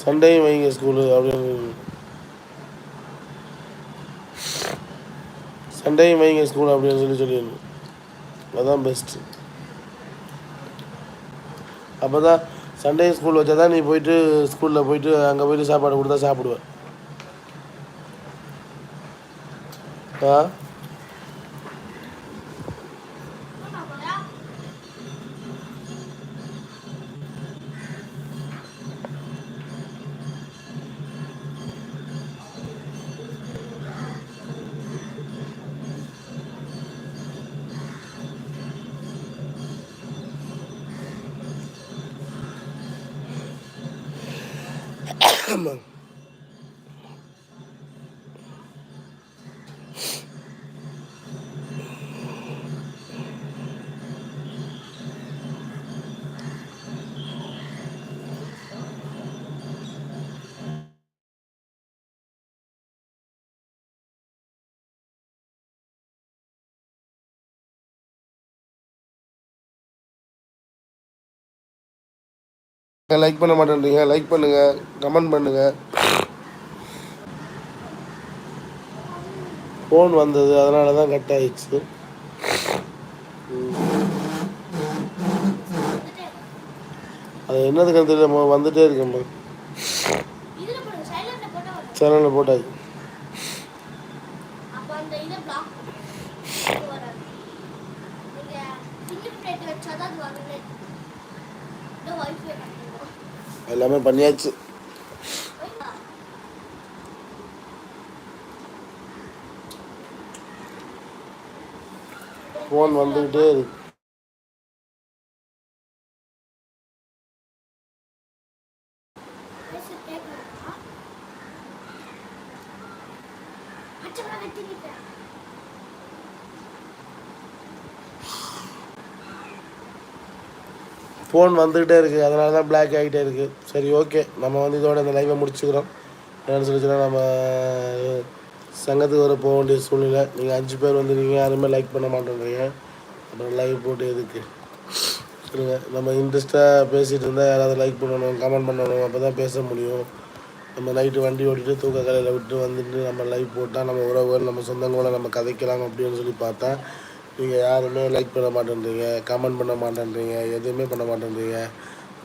சண்டேயும் வைங்க ஸ்கூலு அப்படின்னு சண்டையும் வைங்க ஸ்கூல் அப்படின்னு சொல்லி சொல்லிடணும். அதுதான் பெஸ்ட்டு அப்போ தான் சண்டே ஸ்கூல் வச்சா தான் நீ போயிட்டு ஸ்கூலில் போயிட்டு அங்கே போயிட்டு சாப்பாடு கொடுத்தா சாப்பிடுவேன் ஆ? Come on. லைக் பண்ண மாட்டேன்றீங்க லைக் பண்ணுங்க கமெண்ட் பண்ணுங்க. ஃபோன் வந்தது அதனால தான் கட் ஆயிடுச்சு. அது என்னதுக்கு தெரியல வந்துட்டே இருக்கேன் சேனலில் போட்டாச்சு. அப்ப அந்த எல்லாமே பண்ணியாச்சு ஃபோன் வந்துக்கிட்டே இருக்கு Thank you. ஃபோன் வந்துக்கிட்டே இருக்குது அதனால தான் பிளாக் ஆகிட்டே இருக்குது சரி ஓகே நம்ம வந்து இதோட இந்த லைவை முடிச்சுக்கிறோம். என்னென்னு சொல்லிச்சுன்னா நம்ம சங்கத்துக்கு வர போக வேண்டிய சூழ்நிலை. நீங்கள் அஞ்சு பேர் வந்து நீங்கள் யாருமே லைக் பண்ண மாட்டேங்கிறீங்க அப்புறம் லைவ் போட்டு எதுக்கு? சொல்லுங்கள் நம்ம இன்ட்ரெஸ்ட்டாக பேசிகிட்டு இருந்தால் யாராவது லைக் பண்ணணும் கமெண்ட் பண்ணணும் அப்போ தான் பேச முடியும். நம்ம நைட்டு வண்டி ஓட்டிட்டு தூக்க கலையில் விட்டு வந்துட்டு நம்ம லைவ் போட்டால் நம்ம உறவுகள் நம்ம சொந்தங்களை நம்ம கதைக்கலாம் அப்படின்னு சொல்லி பார்த்தா நீங்கள் யாருமே லைக் பண்ண மாட்டேன்றீங்க கமெண்ட் பண்ண மாட்டேன்றீங்க எதுவுமே பண்ண மாட்டேன்றீங்க.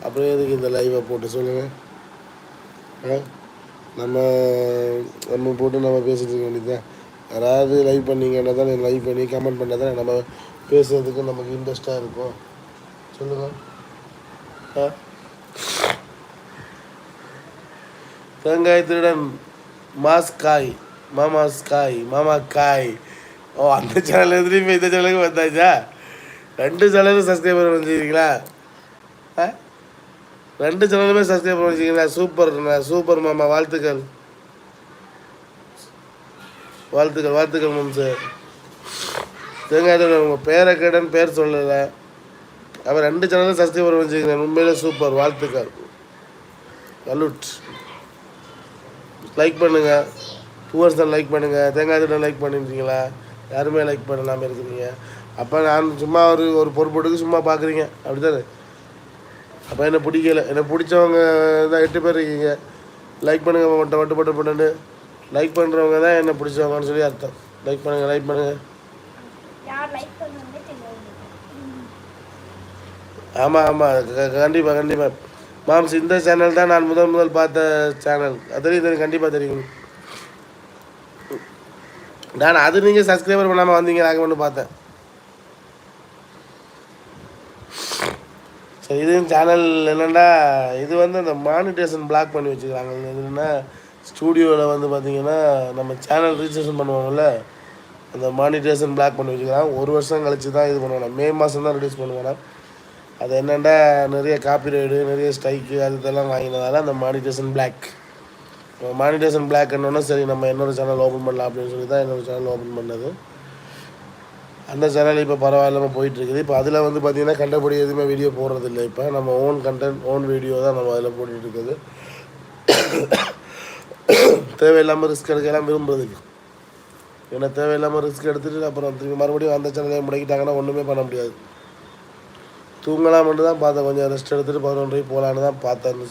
அப்புறம் எதுக்கு இந்த லைவை போட்டு சொல்லுங்கள் ஆ? நம்ம நம்ம போட்டு நம்ம பேசிட்டு இருக்க வேண்டியதுதான். யாராவது லைவ் பண்ணீங்கன்னா தான் லைவ் பண்ணி கமெண்ட் பண்ணால் தான் நம்ம பேசுகிறதுக்கு நமக்கு இன்ட்ரெஸ்ட்டாக இருக்கும். சொல்லுங்கள் ஆ? தேங்காய் திருடன் மாஸ்காய் மாமா காய் ஓ அந்த சேனல் எதிரையும் இந்த சேனலுக்கு வந்தாச்சா? ரெண்டு சேனலும் சப்ஸ்கிரைபர் வந்துருக்கீங்களா? ஆ? ரெண்டு சேனலுமே சப்ஸ்கிரைபர் வச்சுக்கீங்களா சூப்பர் சூப்பர் மாமா வாழ்த்துக்கள். வாழ்த்துக்கள் வாழ்த்துக்கள் மேம் சார் தேங்காய் உங்கள் பேரை கேடன் பேர் சொல்லலை. அவர் ரெண்டு சேனலும் சப்ஸ்கிரைபர் வச்சுக்கிறேன் உண்மையிலே சூப்பர் வாழ்த்துக்கள். சல்யூட் லைக் பண்ணுங்கள் டூவர்ஸ் தான் லைக் பண்ணுங்கள் தேங்காய் திட்டம் லைக் பண்ணிருக்கீங்களா? யாருமே லைக் பண்ணாமல் இருக்கிறீங்க. அப்போ நான் சும்மா ஒரு ஒரு பொறுப்போட்டுக்கு சும்மா பார்க்குறீங்க அப்படி தானே அப்போ என்ன பிடிக்கல? என்னை பிடிச்சவங்க தான் எட்டு பேர் இருக்கீங்க. லைக் பண்ணுங்க மட்டும் மட்டும் மட்டும் பண்ணுன்னு லைக் பண்ணுறவங்க தான் என்ன பிடிச்சவங்கன்னு சொல்லி அர்த்தம். லைக் பண்ணுங்க லைக் பண்ணுங்க. யார் லைக் பண்ணுவாங்க தெரியாது. ஆமாம் ஆமாம் கண்டிப்பாக கண்டிப்பாக மாம்ஸ் இந்த சேனல் தான் நான் முதல் முதல் பார்த்த சேனல் அது தெரியும் தெரியும் கண்டிப்பாக தெரியும். நான் அது நீங்கள் சப்ஸ்கிரைபர் பண்ணாமல் வந்தீங்க நாங்கள் ஒன்று பார்த்தேன். சரி இது சேனல் என்னென்னா இது வந்து அந்த மானிட்டேஷன் பிளாக் பண்ணி வச்சுக்கிறாங்க. என்னென்னா ஸ்டூடியோவில் வந்து பார்த்தீங்கன்னா நம்ம சேனல் ரிஜிஸ்ட்ரேஷன் பண்ணுவாங்கல்ல அந்த மானிட்டேஷன் பிளாக் பண்ணி வச்சுக்கிறாங்க. ஒரு வருஷம் கழிச்சு தான் இது பண்ணுவாங்க. மே மாதம் தான் ரிலீஸ் பண்ணுவாங்க. அது என்னென்னா நிறைய காப்பிரைடு நிறைய ஸ்ட்ரைக்கு அது இதெல்லாம் வாங்கினதால அந்த மானிட்டேஷன் பிளாக் மானிடேஷன் பிளாக் என்னன்னா சரி நம்ம இன்னொரு சேனல் ஓப்பன் பண்ணலாம் அப்படின்னு சொல்லி தான் இன்னொரு சேனல் ஓப்பன் பண்ணது. அந்த சேனல் இப்போ பரவாயில்லாமல் போயிட்டுருக்குது. இப்போ அதில் வந்து பார்த்திங்கன்னா கண்டபடி எதுவுமே வீடியோ போடுறதில்ல. இப்போ நம்ம ஓன் கண்டென்ட் ஓன் வீடியோ தான் நம்ம அதில் போட்டுட்ருக்குது தேவையில்லாமல் ரிஸ்க் எடுக்கலாம் விரும்புறதுக்கு. ஏன்னா தேவையில்லாமல் ரிஸ்க் எடுத்துகிட்டு அப்புறம் திரும்பி மறுபடியும் அந்த சேனலை முடக்கிட்டாங்கன்னா ஒன்றுமே பண்ண முடியாது. தூங்கலாம் தான் பார்த்தேன். கொஞ்சம் ரெஸ்ட் எடுத்துகிட்டு பதினொன்றரைக்கு போகலான்னு தான் பார்த்தேன்.